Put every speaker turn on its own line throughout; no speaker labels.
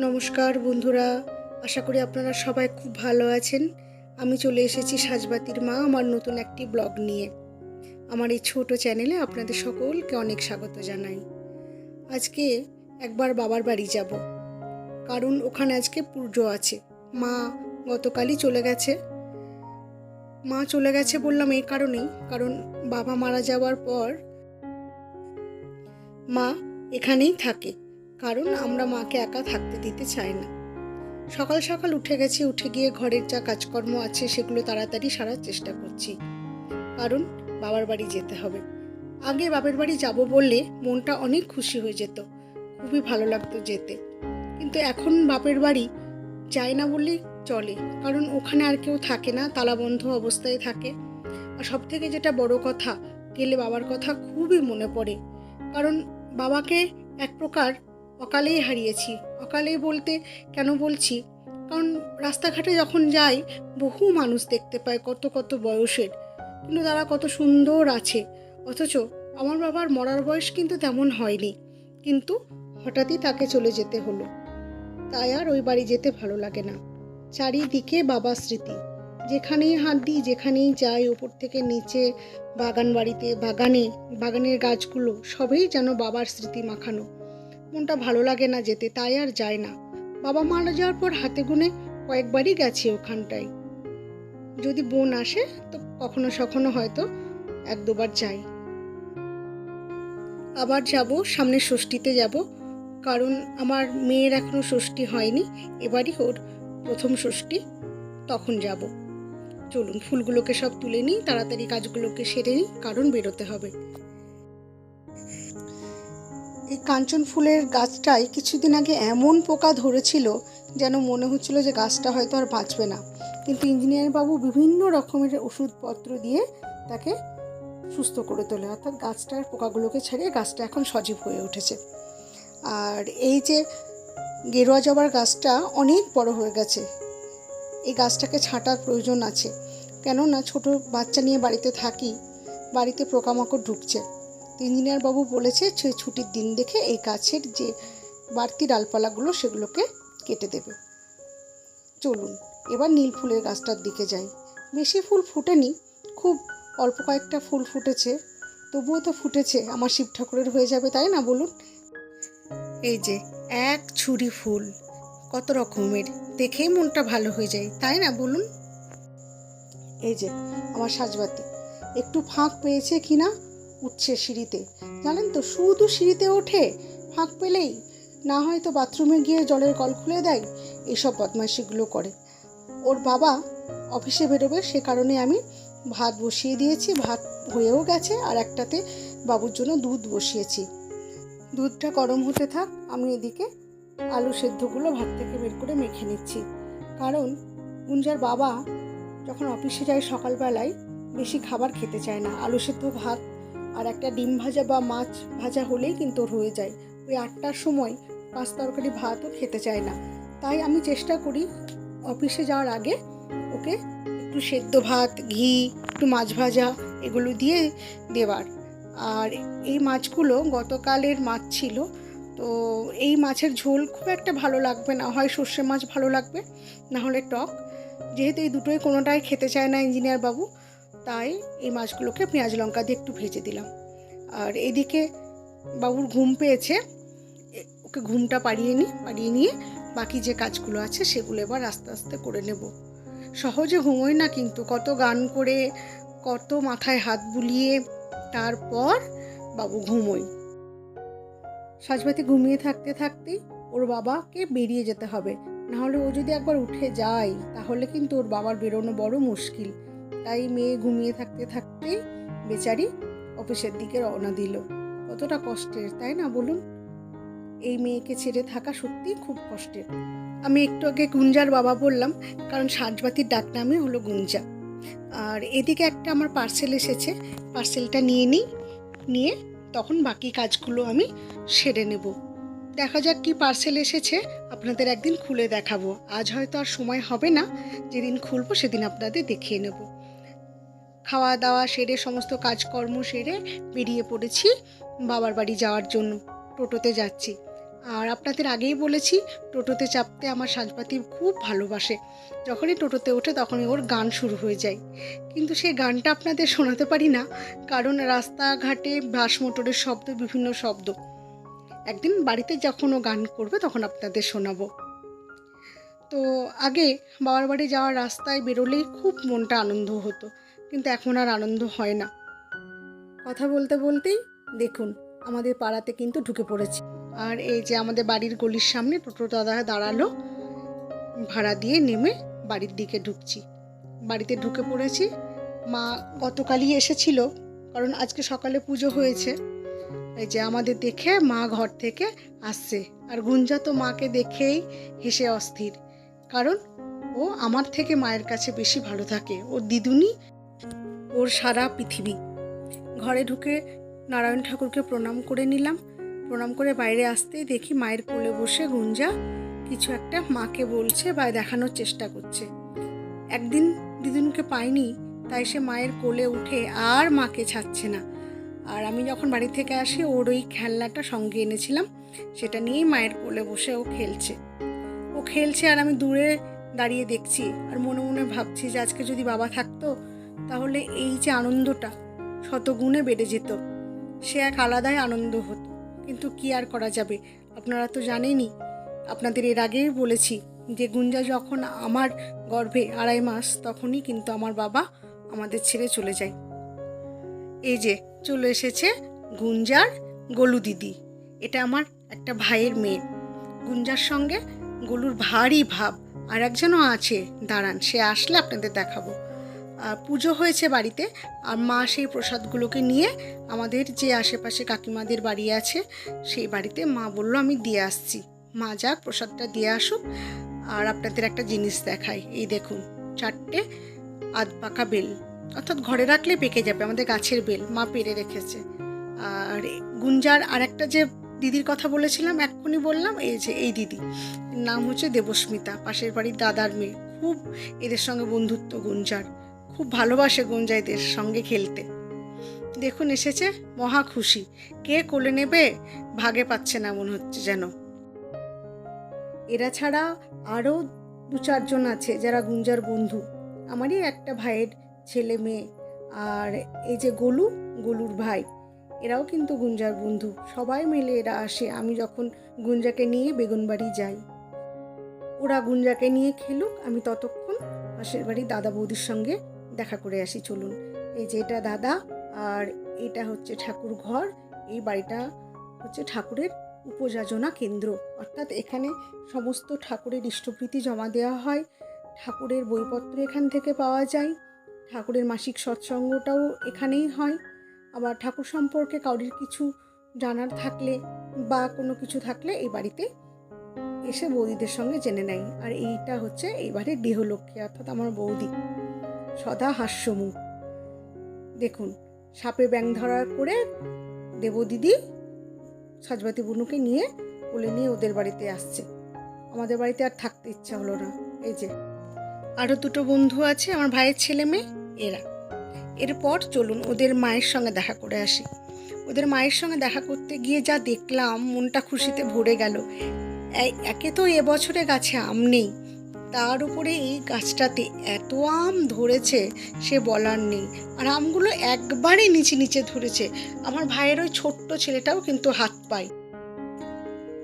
নমস্কার বন্ধুরা, আশা করি আপনারা সবাই খুব ভালো আছেন। আমি চলে এসেছি সাজবাতির মা, আমার নতুন একটি ব্লগ নিয়ে। আমার এই ছোট চ্যানেলে আপনাদের সকলকে অনেক স্বাগত জানাই। আজকে একবার বাবার বাড়ি যাব। কারণ ওখানে আজকে পুজো আছে। মা গতকালই চলে গেছে। মা চলে গেছে বললাম এই কারণেই, কারণ বাবা মারা যাওয়ার পর মা এখানেই থাকে। কারণ আমরা মাকে একা থাকতে দিতে চাই না। সকাল সকাল উঠে গেছি, উঠে গিয়ে ঘরের যা কাজকর্ম আছে সেগুলো তাড়াতাড়ি সারার চেষ্টা করছি। কারণ বাবার বাড়ি যেতে হবে। আগে বাবার বাড়ি যাব বললে মনটা অনেক খুশি হয়ে যেত। খুবই ভালো লাগতো যেতে। কিন্তু এখন বাপের বাড়ি যায় না বললে চলে। কারণ ওখানে আর কেউ থাকে না তালাবন্ধ অবস্থায় থাকে। আর সব থেকে যেটা বড় কথা, গেলে বাবার কথা খুবই মনে পড়ে। কারণ বাবাকে এক প্রকার অকালেই হারিয়েছি, অকালেই বলতে কেন বলছি? কারণ রাস্তাঘাটে যখন যাই, বহু মানুষ দেখতে পায় কত কত বয়সের। কিন্তু তারা কত সুন্দর আছে। অথচ আমার বাবার মরার বয়স কিন্তু তেমন হয়নি। কিন্তু হঠাৎই তাকে চলে যেতে হলো। তাই আর ওই বাড়ি যেতে ভালো লাগে না। চারিদিকে বাবার স্মৃতি। যেখানেই হাত দিই, যেখানেই যাই, ওপর থেকে নিচে বাগান বাড়িতে বাগানে, বাগানের গাছগুলো, সবই যেন বাবার স্মৃতি মাখানো। মনটা ভালো লাগে না যেতে, তাই আর যায় না। বাবা মারা যাওয়ার পর হাতে গুনে কয়েকবারই গেছি ওখানটায়। যদি বোন আসে, তো কখনো সখনো হয়তো এক দুবার যাই। আবার যাব সামনের ষষ্ঠীতে যাব, কারণ আমার মেয়ের এখনও ষষ্ঠী হয়নি, এবারই ওর প্রথম ষষ্ঠী, তখন যাব। চলুন, ফুলগুলোকে সব তুলে নিই, তাড়াতাড়ি কাজগুলোকে সেরে নিই, কারণ বেরোতে হবে। এই কাঞ্চন ফুলের গাছটায় কিছুদিন আগে এমন পোকা ধরেছিল যেন মনে হচ্ছিল যে গাছটা হয়তো আর বাঁচবে না। কিন্তু ইঞ্জিনিয়ার বাবু বিভিন্ন রকমের ওষুধপত্র দিয়ে তাকে সুস্থ করে তোলে। অর্থাৎ গাছটার পোকাগুলোকে ছাড়িয়ে গাছটা এখন সজীব হয়ে উঠেছে। আর এই যে গেরুয়া জবার গাছটা অনেক বড় হয়ে গেছে। এই গাছটাকে ছাঁটার প্রয়োজন আছে। কেননা ছোট বাচ্চা নিয়ে বাড়িতে থাকি, বাড়িতে পোকামাকড় ঢুকছে। ইঞ্জিনিয়ার বাবু বলেছে ছুটির দিন দেখে এই গাছের যে বাড়তি ডালপালাগুলো সেগুলোকে কেটে দেবে। চলুন, এবার নীল ফুলের গাছটার দিকে যাই। বেশি ফুল ফুটেনি, খুব অল্প কয়েকটা ফুল ফুটেছে। তবুও তো ফুটেছে, আমার শিব ঠাকুরের হয়ে যাবে, তাই না বলুন? এই যে, এক ছুরি ফুল, কত রকমের, দেখেই মনটা ভালো হয়ে যায়, তাই না বলুন? এই যে, আমার সাজবাতি, একটু ফাঁক পেয়েছে কিনা উঠছে সিঁড়িতে। জানেন তো, শুধু সিঁড়িতে ওঠে, ফাঁক পেলেই। না হয়তো বাথরুমে গিয়ে জলের কল খুলে দেয় এইসব বদমাইশিগুলো করে। ওর বাবা অফিসে বেরোবে, সে কারণে আমি ভাত বসিয়ে দিয়েছি, ভাত হয়েও গেছে, আর একটাতে বাবুর জন্য দুধ বসিয়েছি। দুধটা গরম হতে থাক, আমি এদিকে আলু সেদ্ধগুলো ভাত থেকে বের করে মেখে নিচ্ছি। কারণ গুঞ্জার বাবা যখন অফিসে যায় সকালবেলায়, বেশি খাবার খেতে চায় না। আলু সেদ্ধ ভাত আর একটা ডিম ভাজা বা মাছ ভাজা হলেই কিন্তু ওর হয়ে যায়। ওই আটটার সময় পাঁচ তরকারি ভাতও খেতে চায় না। তাই আমি চেষ্টা করি অফিসে যাওয়ার আগে ওকে একটু সেদ্ধ ভাত, ঘি, একটু মাছ ভাজা এগুলো দিয়ে দেওয়ার। আর এই মাছগুলো গতকালের মাছ ছিল, তো এই মাছের ঝোল খুব একটা ভালো লাগবে না। হয় সর্ষে মাছ ভালো লাগবে, না হলে টক। যেহেতু এই দুটোই কোনোটাই খেতে চায় না ইঞ্জিনিয়ার বাবু তাই এই মাছগুলোকে পেঁয়াজ লঙ্কা দিয়ে একটু ভেজে দিলাম। আর এদিকে বাবুর ঘুম পেয়েছে ওকে ঘুমটা পাড়িয়ে নিই পাড়িয়ে নিয়ে বাকি যে কাজগুলো আছে সেগুলো এবার আস্তে আস্তে করে নেব। সহজে ঘুমোয় না কিন্তু, কত গান করে, কত মাথায় হাত বুলিয়ে তারপর বাবু ঘুমোয়। সাজবাতি ঘুমিয়ে থাকতে থাকতেই ওর বাবাকে বেরিয়ে যেতে হবে। নাহলে ও যদি একবার উঠে যায়, তাহলে কিন্তু ওর বাবার বেরোনো বড় মুশকিল। তাই মেয়ে ঘুমিয়ে থাকতে থাকতেই বেচারি অফিসের দিকে রওনা দিল। কতটা কষ্টের, তাই না বলুন? এই মেয়েকে ছেড়ে থাকা সত্যিই খুব কষ্টের। আমি একটু আগে গুঞ্জার বাবা বললাম, কারণ সাজবাতির ডাক নামে হলো গুঞ্জা। আর এদিকে একটা আমার পার্সেল এসেছে, পার্সেলটা নিয়ে নিই, নিয়ে তখন বাকি কাজগুলো আমি সেরে নেব। দেখা যাক কি পার্সেল এসেছে, আপনাদের একদিন খুলে দেখাবো। আজ হয়তো আর সময় হবে না, যেদিন খুলবো সেদিন আপনাদের দেখিয়ে নেব। খাওয়া দাওয়া সেরে, সমস্ত কাজকর্ম সেরে বেরিয়ে পড়েছি। বাবার বাড়ি যাওয়ার জন্য টোটোতে যাচ্ছি। আর আপনাদের আগেই বলেছি, টোটোতে চাপতে আমার সাজপাতি খুব ভালোবাসে। যখনই টোটোতে ওঠে তখনই ওর গান শুরু হয়ে যায়। কিন্তু সেই গানটা আপনাদের শোনাতে পারি না, কারণ রাস্তাঘাটে বাস মোটরের শব্দ, বিভিন্ন শব্দ। একদিন বাড়িতে যখন ও গান করবে তখন আপনাদের শোনাবো। তো আগে বাবার বাড়ি যাওয়ার রাস্তায় বেরোলেই খুব মনটা আনন্দ হতো। কিন্তু এখন আর আনন্দ হয় না। কথা বলতে বলতেই দেখুন, আমাদের পাড়াতে কিন্তু ঢুকে পড়েছি। আর এই যে আমাদের বাড়ির গলির সামনে টোটো দাদা দাঁড়াল, ভাড়া দিয়ে নেমে বাড়ির দিকে ঢুকছি। বাড়িতে ঢুকে পড়েছি। মা গতকালই এসেছিল, কারণ আজকে সকালে পুজো হয়েছে। এই যে আমাদের দেখে মা ঘর থেকে আসছে। আর গুঞ্জা তো মাকে দেখেই হেসে অস্থির, কারণ ও আমার থেকে মায়ের কাছে বেশি ভালো থাকে। ও দিদুনি ওর সারা পৃথিবী। ঘরে ঢুকে নারায়ণ ঠাকুরকে প্রণাম করে নিলাম। প্রণাম করে বাইরে আসতেই দেখি মায়ের কোলে বসে গুঞ্জা কিছু একটা মাকে বলছে বা দেখানোর চেষ্টা করছে। একদিন দিদুনকে পাইনি, তাই সে মায়ের কোলে উঠে আর মাকে ছাড়ছে না। আর আমি যখন বাড়ি থেকে আসি, ওর ওই খেলনাটা সঙ্গে এনেছিলাম। সেটা নিয়েই মায়ের কোলে বসে ও খেলছে। ও খেলছে আর আমি দূরে দাঁড়িয়ে দেখছি আর মনে মনে ভাবছি যে আজকে যদি বাবা থাকতো তাহলে এই যে আনন্দটা শতগুণে বেড়ে যেত। সে এক আলাদাই আনন্দ হতো। কিন্তু কি আর করা যাবে? আপনারা তো জানেনই। আপনাদের এর আগেই বলেছি যে গুঞ্জা যখন আমার গর্ভে আড়াই মাস, তখনই কিন্তু আমার বাবা আমাদের ছেড়ে চলে যায়। এই যে চলে এসেছে গুঞ্জার গলু দিদি। এটা আমার একটা ভাইয়ের মেয়ে। গুঞ্জার সঙ্গে গলুর ভারী ভাব। আর একজনও আছে। দাঁড়ান, সে আসলে আপনাদের দেখাবো। পুজো হয়েছে বাড়িতে, আর মা সেই প্রসাদগুলোকে নিয়ে আমাদের যে আশেপাশে কাকিমাদের বাড়ি আছে, সেই বাড়িতে মা বলল, আমি দিয়ে আসছি। মা যাক প্রসাদটা দিয়ে আসুক, আর আপনাদের একটা জিনিস দেখাই। এই দেখুন, চারটে আধ পাকা বেল। অর্থাৎ ঘরে রাখলে পেকে যাবে, আমাদের গাছের বেল, মা পেরে রেখেছে। আর গুঞ্জার আর একটা যে দিদির কথা বলেছিলাম, এক্ষুনি বললাম, এই যে এই দিদি। নাম হচ্ছে দেবস্মিতা, পাশের বাড়ির দাদার মেয়ে। খুব এদের সঙ্গে বন্ধুত্ব গুঞ্জার। খুব ভালোবাসে গুঞ্জাইদের সঙ্গে খেলতে। দেখুন এসেছে মহা খুশি। কে কোলে নেবে, ভাগে পাচ্ছে না মনে হচ্ছে যেন। এরা ছাড়া আরও দু চারজন আছে যারা গুঞ্জার বন্ধু। আমারই একটা ভাইয়ের ছেলে মেয়ে আর এই যে গোলু, গোলুর ভাই, এরাও কিন্তু গুঞ্জার বন্ধু। সবাই মিলে এরা আসে। আমি যখন গুঞ্জাকে নিয়ে বেগুনবাড়ি যাই, ওরা গুঞ্জাকে নিয়ে খেলুক, আমি ততক্ষণ পাশের বাড়ি দাদা বৌদির সঙ্গে দেখা করে আসি, চলুন। এই যে এটা দাদা আর এটা হচ্ছে ঠাকুর ঘর। এই বাড়িটা হচ্ছে ঠাকুরের উপযাচনা কেন্দ্র। অর্থাৎ এখানে সমস্ত ঠাকুরের ইষ্টপ্রীতি জমা দেওয়া হয়। ঠাকুরের বইপত্র এখান থেকে পাওয়া যায়। ঠাকুরের মাসিক সৎসঙ্গটাও এখানেই হয়। আবার ঠাকুর সম্পর্কে কাউরির কিছু জানার থাকলে বা কোনো কিছু থাকলে এই বাড়িতে এসে বৌদিদের সঙ্গে জেনে নেয়। আর এইটা হচ্ছে এই বাড়ির গৃহলক্ষ্মী, অর্থাৎ আমার বৌদি। সদা হাস্যমুখ দেখুন সাপে ব্যাং ধরার করে দেবদিদি সাজবাতি বুনুকে নিয়ে কোলে নিয়ে ওদের বাড়িতে আসছে। আমাদের বাড়িতে আর থাকতে ইচ্ছা হলো না। এই যে আরও দুটো বন্ধু আছে, আমার ভাইয়ের ছেলে মেয়ে, এরা। এরপর চলুন ওদের মায়ের সঙ্গে দেখা করে আসি। ওদের মায়ের সঙ্গে দেখা করতে গিয়ে যা দেখলাম, মনটা খুশিতে ভরে গেল। একে তো এবছরে গাছে আম নেই। তার উপরে এই গাছটাতে এত আম ধরেছে, সে বলার নেই। আর আমগুলো একবারে নিচে নিচে ধরেছে। আমার ভাইয়ের ওই ছোট্ট ছেলেটাও কিন্তু হাত পায়।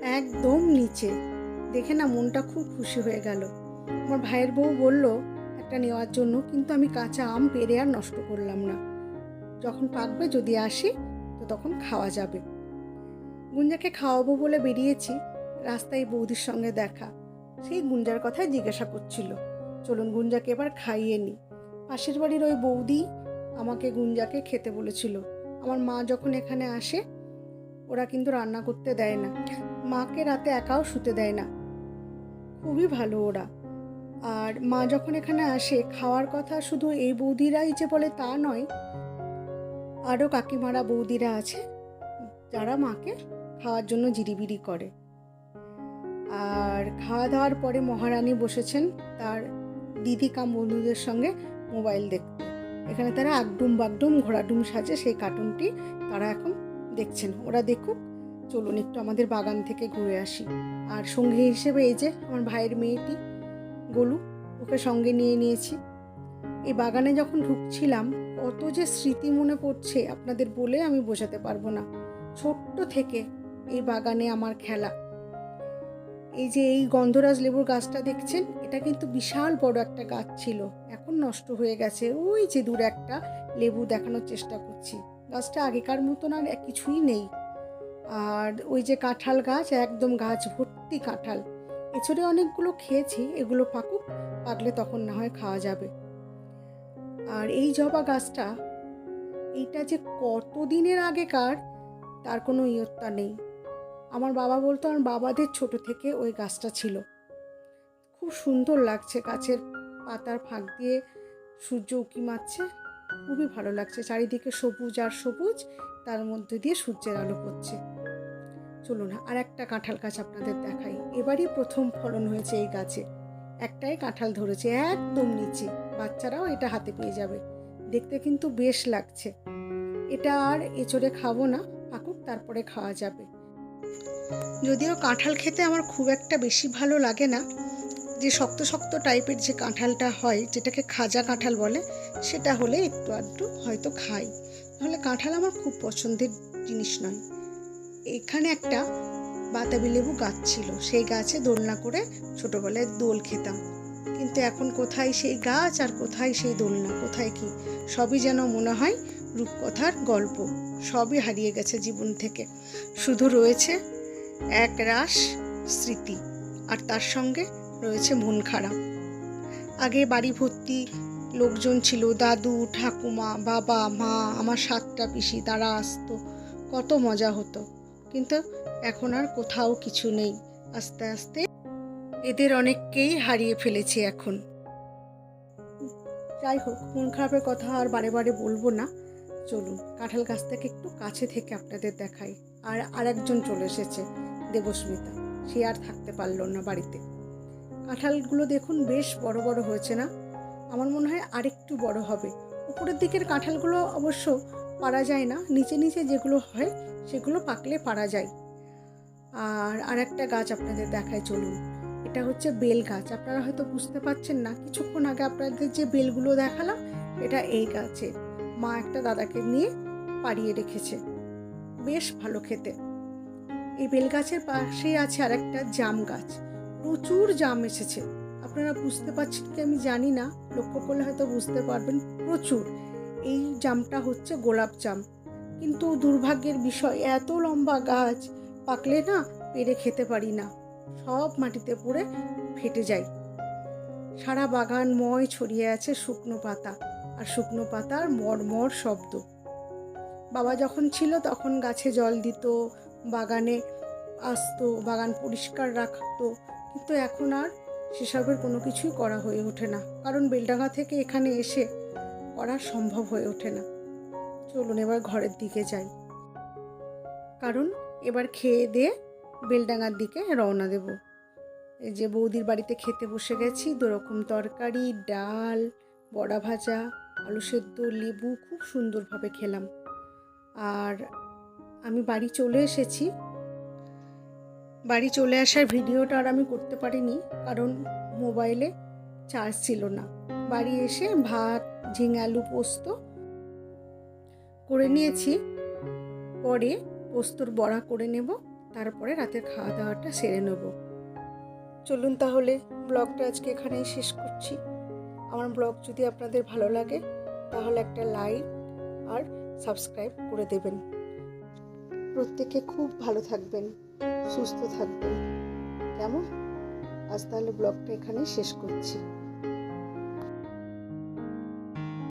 একদম নিচে। দেখে না মনটা খুব খুশি হয়ে গেল। আমার ভাইয়ের বউ বলল, একটা নেওয়ার জন্য কিন্তু আমি কাঁচা আম পেরে আর নষ্ট করলাম না। যখন পাকবে যদি আসি, তো তখন খাওয়া যাবে। গুঞ্জাকে খাওয়াবো বলে বেরিয়েছি। রাস্তায় বৌদির সঙ্গে দেখা। সেই গুঞ্জার কথাই জিজ্ঞাসা করছিল। চলুন গুঞ্জাকে এবার খাইয়ে নি। পাশের বাড়ির ওই বৌদি আমাকে গুঞ্জাকে খেতে বলেছিল। আমার মা যখন এখানে আসে, ওরা কিন্তু রান্না করতে দেয় না। মাকে রাতে একাও শুতে দেয় না। খুবই ভালো ওরা। আর মা যখন এখানে আসে, খাওয়ার কথা শুধু এই বৌদিরাই যে বলে তা নয়, আরও কাকিমারা বৌদিরা আছে, যারা মাকে খাওয়ার জন্য জিরিবিরি করে। আর খাওয়া দাওয়ার পরে মহারানী বসেছেন তার দিদি কাম বন্ধুদের সঙ্গে মোবাইল দেখতে। এখানে তারা আগডুম বাগডুম, ঘোড়াডুম সাজে সেই কার্টুনটি তারা এখন দেখছেন। ওরা দেখুক, চলুন একটু আমাদের বাগান থেকে ঘুরে আসি। আর সঙ্গী হিসেবে এই যে আমার ভাইয়ের মেয়েটি গোলু, ওকে সঙ্গে নিয়ে নিয়েছি। এই বাগানে যখন ঢুকছিলাম, কত যে স্মৃতি মনে পড়ছে, আপনাদের বলে আমি বোঝাতে পারব না। ছোট্ট থেকে এই বাগানে আমার খেলা। এই যে এই গন্ধরাজ লেবুর গাছটা দেখছেন? এটা কিন্তু বিশাল বড় একটা গাছ ছিল। এখন নষ্ট হয়ে গেছে। ওই যে দূরে একটা লেবু দেখানোর চেষ্টা করছি। গাছটা আগেকার মতন আর কিছুই নেই। আর ওই যে কাঁঠাল গাছ, একদম গাছ ভর্তি কাঁঠাল। এছাড়ে অনেকগুলো খেয়েছি, এগুলো পাকুক, পাকলে তখন না হয় খাওয়া যাবে। আর এই জবা গাছটা, এইটা যে কত দিনের আগেকার, তার কোনো ইয়ত্তা নেই। আমার বাবা বলতো আমার বাবাদের ছোট থেকে ওই গাছটা ছিল। খুব সুন্দর লাগছে গাছের পাতার ফাঁক দিয়ে সূর্য উকি মারছে। খুবই ভালো লাগছে। চারিদিকে সবুজ আর সবুজ, তার মধ্যে দিয়ে সূর্যের আলো পড়ছে। চলুন, আর একটা কাঁঠাল গাছ আপনাদের দেখাই। এবারই প্রথম ফলন হয়েছে এই গাছে। একটাই কাঁঠাল ধরেছে একদম নিচে। বাচ্চারাও এটা হাতে পেয়ে যাবে। দেখতে কিন্তু বেশ লাগছে। এটা আর এচড়ে খাব না, পাকুক, তারপরে খাওয়া যাবে। যদিও কাঁঠাল খেতে আমার খুব একটা বেশি ভালো লাগে না, যে শক্ত শক্ত টাইপের যে কাঁঠালটা হয়, যেটাকে খাজা কাঁঠাল বলে, সেটা হলে একটু আধটু হয়তো খাই। নাহলে কাঁঠাল আমার খুব পছন্দের জিনিস নয়। এখানে একটা বাতাবি লেবু গাছ ছিল, সেই গাছে দোলনা করে ছোটোবেলায় দোল খেতাম। কিন্তু এখন কোথায় সেই গাছ আর কোথায় সেই দোলনা, কোথায় কি? সবই যেন মনে হয় রূপকথার গল্প। সবই হারিয়ে গেছে জীবন থেকে। শুধু রয়েছে এক রাস স্মৃতি, আর তার সঙ্গে রয়েছে মন খারাপ। আগে বাড়ি ভর্তি লোকজন ছিল, দাদু, ঠাকুমা, বাবা, মা, আমার সাতটা পিসি, তারা আসতো। কত মজা হতো। কিন্তু এখন আর কোথাও কিছু নেই। আস্তে আস্তে এদের অনেককেই হারিয়ে ফেলেছে এখন। যাই হোক, মন খারাপের কথা আর বারে বারে বলব না। চলুন, কাঁঠাল গাছ থেকে একটু কাছে থেকে আপনাদের দেখাই। আর আরেকজন চলে এসেছে, দেবস্মিতা। সে আর থাকতে পারল না বাড়িতে। কাঁঠালগুলো দেখুন বেশ বড় বড় হয়েছে না? আমার মনে হয় আরেকটু বড় হবে। উপরের দিকের কাঁঠালগুলো অবশ্য পারা যায় না। নিচে নিচে যেগুলো হয়, সেগুলো পাকলে পারা যায়। আর আর একটা গাছ আপনাদের দেখায়, চলুন। এটা হচ্ছে বেল গাছ। আপনারা হয়তো বুঝতে পারছেন না, কিছুক্ষণ আগে আপনাদের যে বেলগুলো দেখালাম, এটা এই গাছে। মা একটা দাদাকে নিয়ে পাড়িয়ে রেখেছে। বেশ ভালো খেতে। এই বেল গাছের পাশেই আছে আর একটা জাম গাছ। প্রচুর জাম এসেছে। আপনারা বুঝতে পারছেন কি আমি জানি না? লক্ষ্য করলে হয়তো বুঝতে পারবেন, প্রচুর। এই জামটা হচ্ছে গোলাপ জাম। কিন্তু দুর্ভাগ্যের বিষয়, এত লম্বা গাছ, পাকলে না পেরে খেতে পারি না। সব মাটিতে পড়ে ফেটে যায়। সারা বাগান ময় ছড়িয়ে আছে শুকনো পাতা। আর শুকনো পাতার মরমর শব্দ। বাবা যখন ছিল তখন গাছে জল দিত, বাগানে আসতো, বাগান পরিষ্কার রাখতো। কিন্তু এখন আর সেসবের কোনো কিছুই করা হয়ে ওঠে না। কারণ বেলডাঙ্গা থেকে এখানে এসে করা সম্ভব হয়ে ওঠে না। চলুন এবার ঘরের দিকে যাই। কারণ এবার খেয়ে দিয়ে বেলডাঙ্গার দিকে রওনা দেব। এই যে বৌদির বাড়িতে খেতে বসে গেছি। দুরকম তরকারি, ডাল, বড়া ভাজা আলু সেদ্ধ, লেবু খুব সুন্দরভাবে খেলাম। আর আমি বাড়ি চলে এসেছি। বাড়ি চলে আসার ভিডিওটা আর আমি করতে পারিনি, কারণ মোবাইলে চার্জ ছিল না। বাড়ি এসে ভাত, ঝিঙে আলু পোস্ত করে নিয়েছি। পরে পোস্তর বড়া করে নেব, তারপরে রাতের খাওয়া দাওয়াটা সেরে নেব। চলুন তাহলে, ব্লগটা আজকে এখানেই শেষ করছি। আমার ব্লগ যদি আপনাদের ভালো লাগে, তাহলে একটা লাইক আর সাবস্ক্রাইব করে দেবেন। প্রত্যেকে খুব ভালো থাকবেন, সুস্থ থাকবেন। কেমন? আজ তাহলে ব্লগটা এখানেই শেষ করছি।